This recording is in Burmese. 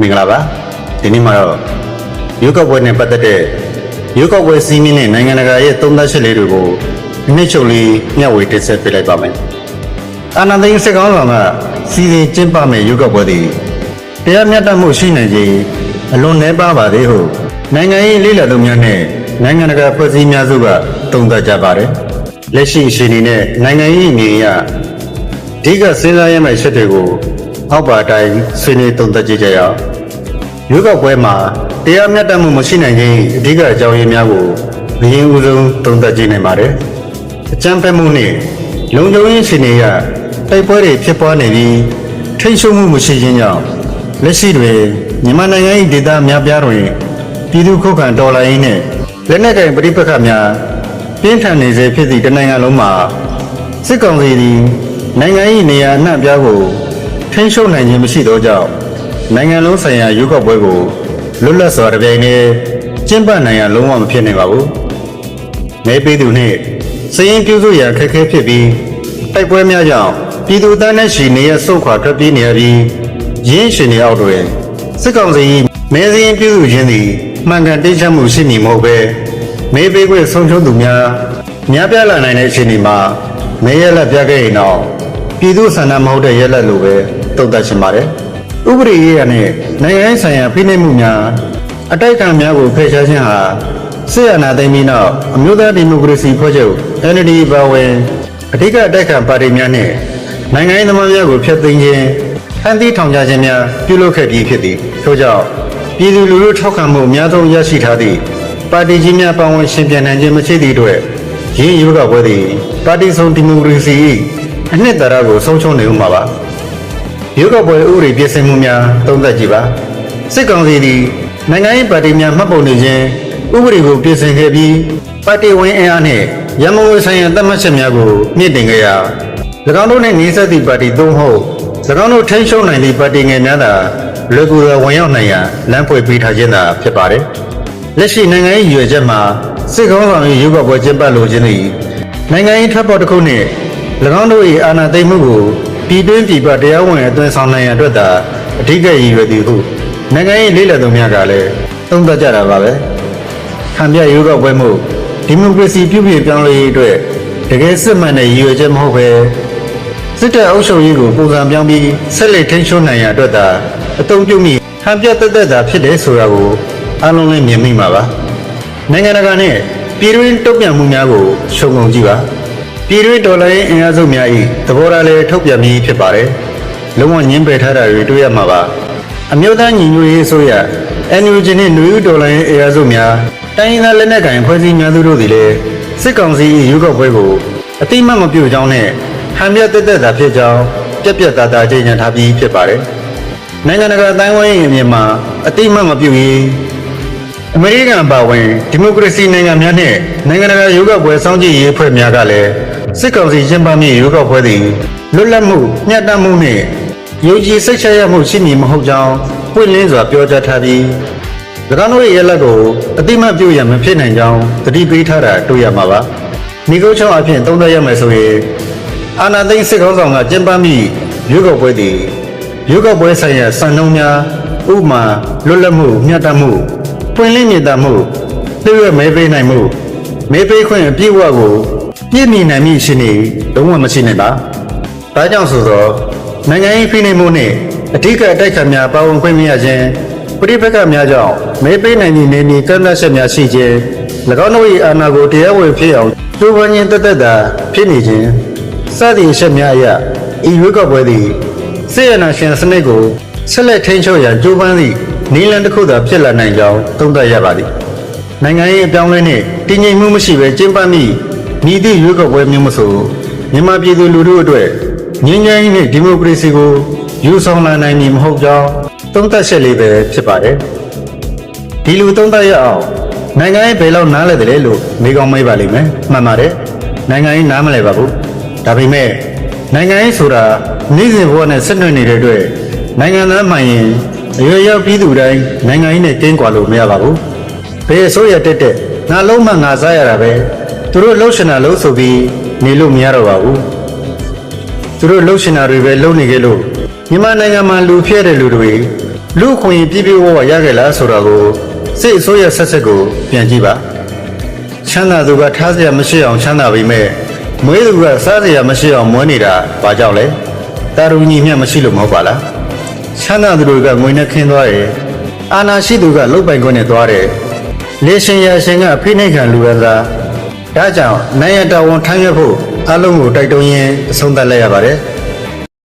မင်္ဂလာပါဒီနေ့မှာတော့ရွေးကောက်ပွဲနဲ့ပတ်သက်တဲ့ရွေးကောက်ပွဲစီးမင်းနဲ့နိုင်ငံတကာရဲ့သုံးသပ်ချက်လေးတွေကိုဒီနေ့ချုပ်လေးမျှဝေတင်ဆက်ပေးလိုက်ပါမယ်အာဏာသိမ်းစစ်ကောင်ဆောင်ကစီစဉ်ကျင်းပမယ့်ရွေးကောက်ပွဲသည်တရားမျှတမှုရှိနိုင်ခြင်းအလွန်နှဲပါပါသေးဟုနိုင်ငံရေးလေးလာသူများနဲ့နိုင်ငံတကာဖွဲ့စည်းများစုကသုံးသပ်ကြပါတယ်လက်ရှိအခြေအနေနဲ့နိုင်ငံရေးအမြင်အရအဓိကစဉ်းစားရမယ့်ချက်တွေကို အောက်ပါအတိုင်းဆွေးနွေးသုံးသပ်ကြည့်ကြရအောင်ရွေးကောက်ပွဲမှာတရားမျှတမှုမရှိနိုင်ခြင်းအဓိကအကြောင်းရင်းများကိုအရင်ဦးဆုံးသုံးသပ်ကြည့်နိုင်ပါတယ်အကြမ်းဖက်မှုနှင့်လုံခြုံရေးအခြေအနေအရတိုက်ပွဲတွေဖြစ်ပွားနေပြီးထိတ်ရှုံမှုမရှိခြင်းကြောင့်လက်ရှိတွင်မြန်မာနိုင်ငံ၏ဒေသအများပြားတွင်ပြည်သူခုခံတော်လှန်ရေးနှင့်လက်နက်ကင်ပဋိပက္ခများပြင်းထန်နေစေဖြစ်သည့်တနိုင်ငံလုံးမှာစစ်ကောင်စီသည်နိုင်ငံ၏နေရာအနှံ့အပြားကို ထိန်းချုပ်နိုင်ခြင်းမရှိသောကြောင့်နိုင်ငံလုံးဆိုင်ရာရွေးကောက်ပွဲကိုလွတ်လပ်စွာတပြိုင်တည်းကျင်းပနိုင်ရန်လုံးဝမဖြစ်နိုင်ပါဘူး။နေပြည်သူနှင့်စည်ရင်ပြုစုရန်ခက်ခဲဖြစ်ပြီးတိုက်ပွဲများကြောင့်ပြည်သူသားနှင့်ရှိနေရဆုတ်ခွာထွက်ပြေးနေရပြီးရင်းရှင်နေအောက်တွင်စစ်ကောင်စီ၏မဲစည်းပြုစုခြင်းသည်မှန်ကန်တိကျမှုရှိမည်မဟုတ်ဘဲမေးပေးခွင့်ဆုံးရှုံးသူများများပြားလာနိုင်တဲ့အခြေအနေမှာမဲရက်လက်ပြခဲ့ရင်တော့ပြည်သူဆန္ဒမဟုတ်တဲ့ရက်လက်လိုပဲ တုံ့တက်ရှင်ပါတယ်။ဥပဒေရေးရနဲ့နိုင်ငံရေးဆိုင်ရာဖိနှိပ်မှုများအတိုက်အခံများကိုဖယ်ရှားခြင်းဟာစစ်အာဏာသိမ်းပြီးနောက်အမျိုးသားဒီမိုကရေစီဖွဲ့ချုပ် NLD ပါဝင်အဓိကအတိုက်အခံပါတီများနဲ့နိုင်ငံရေးသမားများကိုဖျက်သိမ်းခြင်းဖန်တီးထောင်ချခြင်းများပြုလုပ်ခဲ့ပြီးဖြစ်သည်။ထို့ကြောင့်ပြည်သူလူထုထောက်ခံမှုအများဆုံးရရှိထားသည့်ပါတီကြီးများပါဝင်ရှင်ပြန်နိုင်ခြင်းမရှိသည့်အတွက်ရင်းရွေးကောက်ပွဲသည်ပါတီစုံဒီမိုကရေစီ၏အနှစ်သာရကိုဆုံးရှုံးနေဦးမှာပါ ရွေးကောက်ပွဲဥပဒေပြင်ဆင်မှုများသုံးသပ်ကြည့်ပါစစ်ကောင်စီသည်နိုင်ငံရေးပါတီများမှတ်ပုံနေခြင်းဥပဒေကိုပြင်ဆင်ခဲ့ပြီးပါတီဝင်အင်အားနှင့်ရမုံဝေဆိုင်ရာသတ်မှတ်ချက်များကိုမြင့်တင်ခဲ့ရာ၎င်းတို့နှင့်နှီးစပ်သည့်ပါတီသုံးဟုတ်၎င်းတို့ထိန်းချုပ်နိုင်သည့်ပါတီငယ်များသာလွယ်ကူစွာဝင်ရောက်နိုင်ရန်လမ်းဖွင့်ပေးထားခြင်းသာဖြစ်ပါတယ်လက်ရှိနိုင်ငံရေးရည်ရွယ်ချက်မှာစစ်ကောင်းဆောင်ရေးရုပ်ောက်ပွဲကျင်းပလိုခြင်းသည်နိုင်ငံရေးထပ်ပေါ်တစ်ခုနှင့်၎င်းတို့၏အာဏာသိမ်းမှုကို ပြည်တွင်းပြည်ပတရားဝင်အသွင်ဆောင်နိုင်ရန်အတွက်သာအဓိကရည်ရွယ်သည်ဟုနိုင်ငံရေးလေးလံသူများကလည်းသုံးသပ်ကြတာပါပဲခံပြရုပ်ောက်ပွဲမှုဒီမိုကရေစီပြုပြင်ပြောင်းလဲရေးအတွက်တကယ်စစ်မှန်တဲ့ရည်ရွယ်ချက်မဟုတ်ပဲစစ်တပ်အုပ်ချုပ်ရေးကိုပုံစံပြောင်းပြီးဆက်လက်ထိန်းချုပ်နိုင်ရန်အတွက်သာအသုံးပြုမိဟန်ပြသက်သက်သာဖြစ်တယ်ဆိုတာကိုအားလုံးလည်းမြင်မိမှာပါနိုင်ငံတကာနဲ့ပြည်တွင်းတုံ့ပြန်မှုများကိုရှုံငုံကြည့်ပါ ပြည်တွင်းဒေါ်လာရင်းအင်အားစုများ၏သဘောထားလည်းထုတ်ပြန်ပြီးဖြစ်ပါတယ်လုံးဝညှင်းပယ်ထားတာတွေတွေ့ရမှာပါအမျိုးသားညီညွတ်ရေးအစိုးရ NUG နဲ့နွေဦးဒေါ်လာရင်းအင်အားစုများတိုင်းရင်းသားလက်နက်ကိုင်ဖွဲ့စည်းများသူတို့သည်လည်းစစ်ကောင်စီ၏ရွေးကောက်ပွဲကိုအတိမတ်မပြုတ်ကြောင်းနဲ့ဟန်ပြတက်တက်သာဖြစ်ကြောင်းပြက်ပြက်သားသားကြေညာထားပြီးဖြစ်ပါတယ်နိုင်ငံတကာအတိုင်းဝိုင်းရဲ့အမြင်မှာအတိမတ်မပြုတ်ရေးအမေရိကန်ပါဝင်ဒီမိုကရေစီနိုင်ငံများနဲ့နိုင်ငံတကာရွေးကောက်ပွဲစောင့်ကြည့်ရေးအဖွဲ့များကလည်း စစ်ကောင်စီကျင်းပမည့်ရွေးကောက်ပွဲသည်လွတ်လပ်မှုမျှတမှုနှင့်ယုံကြည်စိတ်ချရမှုရှိမည်မဟုတ်ကြောင်းပွင့်လင်းစွာပြောကြားထားပြီး၎င်းတို့ရဲ့ရလဒ်ကိုအတိမတ်ပြုတ်ရမဖြစ်နိုင်ကြောင်းသတိပေးထားတာတွေ့ရမှာပါ။ညီကုန်းချောင်းအဖြစ်သုံးသပ်ရမယ်ဆိုရင်အာနာသိန်းစစ်ကောင်းဆောင်ကကျင်းပမည့်ရွေးကောက်ပွဲသည်ရွေးကောက်ပွဲဆိုင်ရာစံနှုန်းများဥပမာလွတ်လပ်မှုမျှတမှုပွင့်လင်းမြင်သာမှုလျှို့ဝှက်မဲပေးနိုင်မှုမဲပေးခွင့်အပြည့်အဝကို ပြည့်မီနိုင်မှုရှိနေလုံးဝမရှိနိုင်ပါ။ဒါကြောင့်ဆိုသောနိုင်ငံရေးဖိနှိပ်မှုနှင့်အထူးအတိုက်ခံများပါဝင်ခွင့်မရခြင်းပဋိပက္ခများကြောင့်မဲပေးနိုင်သည့်နေနေကန့်သတ်ချက်များရှိခြင်း၎င်းတို့၏အာဏာကိုတရားဝင်ဖြစ်အောင်ကျိုးပန်းခြင်းတသက်သာဖြစ်နေခြင်းစသည့်အချက်များအရဤရွေးကောက်ပွဲသည်စေရနာရှင်စနစ်ကိုဆက်လက်ထိန်းချုပ်ရန်ကြိုးပမ်းသည့်နီလန်တစ်ခုသာဖြစ်လာနိုင်ကြောင်းသုံးသပ်ရပါသည်နိုင်ငံရေးအပြောင်းအလဲနှင့်တည်ငြိမ်မှုမရှိဘဲကျင်းပမည့် မြည်သည့်ရွေးကောက်ပွဲမျိုးမဆိုမြန်မာပြည်သူလူထုအတွက်ငြိမ်းချမ်းရေးနှင့်ဒီမိုကရေစီကိုယူဆောင်လာနိုင်မည်မဟုတ်ကြောင်းသုံးသပ်ချက်လေးပဲဖြစ်ပါတယ်ဒီလိုသုံးသပ်ရအောင်နိုင်ငံရေးဘယ်လောက်နားလဲတယ်လို့မေးကောင်းမေးပါလိမ့်မယ်မှန်ပါတယ်နိုင်ငံရေးနားမလဲပါဘူးဒါပေမဲ့နိုင်ငံရေးဆိုတာနေ့စဉ်ဘဝနဲ့ဆက်နွယ်နေတဲ့အတွက်နိုင်ငံသားမှန်ရင်အရွယ်ရောက်ပြည်သူတိုင်းနိုင်ငံရေးနဲ့ကင်းကွာလို့မရပါဘူး။ဘယ်အစိုးရတက်တက်ငါလုံးမငါစားရတာပဲ သူတို့လှုပ်ရှင်တာလှုပ်ဆိုပြီးနေလို့မရတော့ပါဘူး။သူတို့လှုပ်ရှင်တာတွေပဲလုပ်နေကြလို့မြန်မာနိုင်ငံမှာလူဖျက်တဲ့လူတွေလူခွင့်ပြည့်ပြည့်ဝဝရခဲ့လားဆိုတော့ကိုစိတ်အစိုးရဆက်ဆက်ကိုပြန်ကြည့်ပါချမ်းသာသူကထားစရာမရှိအောင်ချမ်းသာပေမဲ့မွေးသူကစားစရာမရှိအောင်မွေးနေတာဘာကြောင့်လဲတာရုံညီမျှမရှိလို့မဟုတ်ပါလားချမ်းသာသူတွေကငွေနဲ့ခင်းသွားတယ်အာနာရှိသူကလုတ်ပိုင်ခွင့်နဲ့သွားတယ်လေရှင်ရရှင်ကဖိနှိတ်ခံလူရသာ ဒါကြောင့်နိုင်ရတာဝန်ထမ်းရွက်ဖို့အလုံးကိုတိုက်တွန်းရင်းအဆုံးသတ်လိုက်ရပါတယ်